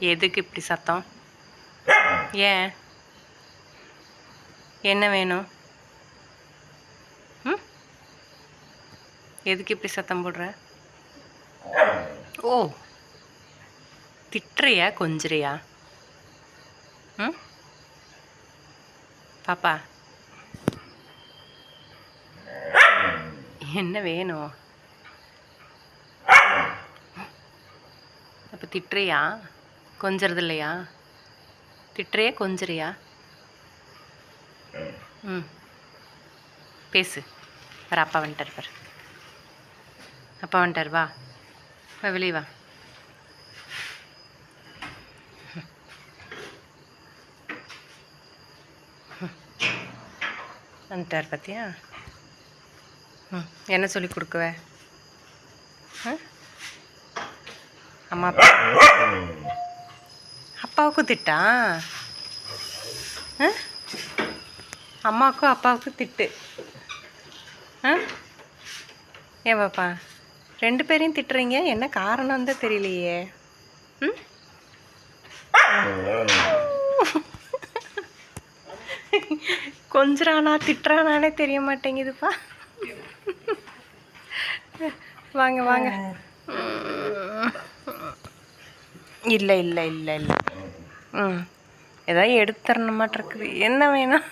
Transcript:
எதுக்கு இப்படி சத்தம்? ஏன்? என்ன வேணும்? ம்? எதுக்கு இப்படி சத்தம் போடுற? ஓ. திட்டுறியா கொஞ்சிறியா? ம்? பாப்பா. என்ன வேணும்? அப்போ திட்டுறியா? கொஞ்சறது இல்லையா திட்டுறையே கொஞ்சறியா? ம். பேசு. வர அப்பா வந்துட்டார் பாரு. அப்பா வந்துட்டார் வா. வா வெளியே வா. வந்துட்டார் பார்த்தியா ம். என்ன சொல்லி கொடுக்குவ? ஆ? அம்மா அப்பா. அப்பாவுக்கும் திட்டா? அம்மாவுக்கும் அப்பாவுக்கும் திட்டு. ஆ? ஏன் பாப்பா ரெண்டு பேரையும் திட்டுறீங்க? என்ன காரணம் தான் தெரியலையே. ம்? கொஞ்சறானா திட்டுறானானே தெரிய மாட்டேங்குதுப்பா. வாங்க வாங்க. இல்லை இல்லை இல்லை இல்லை. ம் ஏதாவது எடுத்துறணுமாட்டிருக்குது என்ன வேணும்?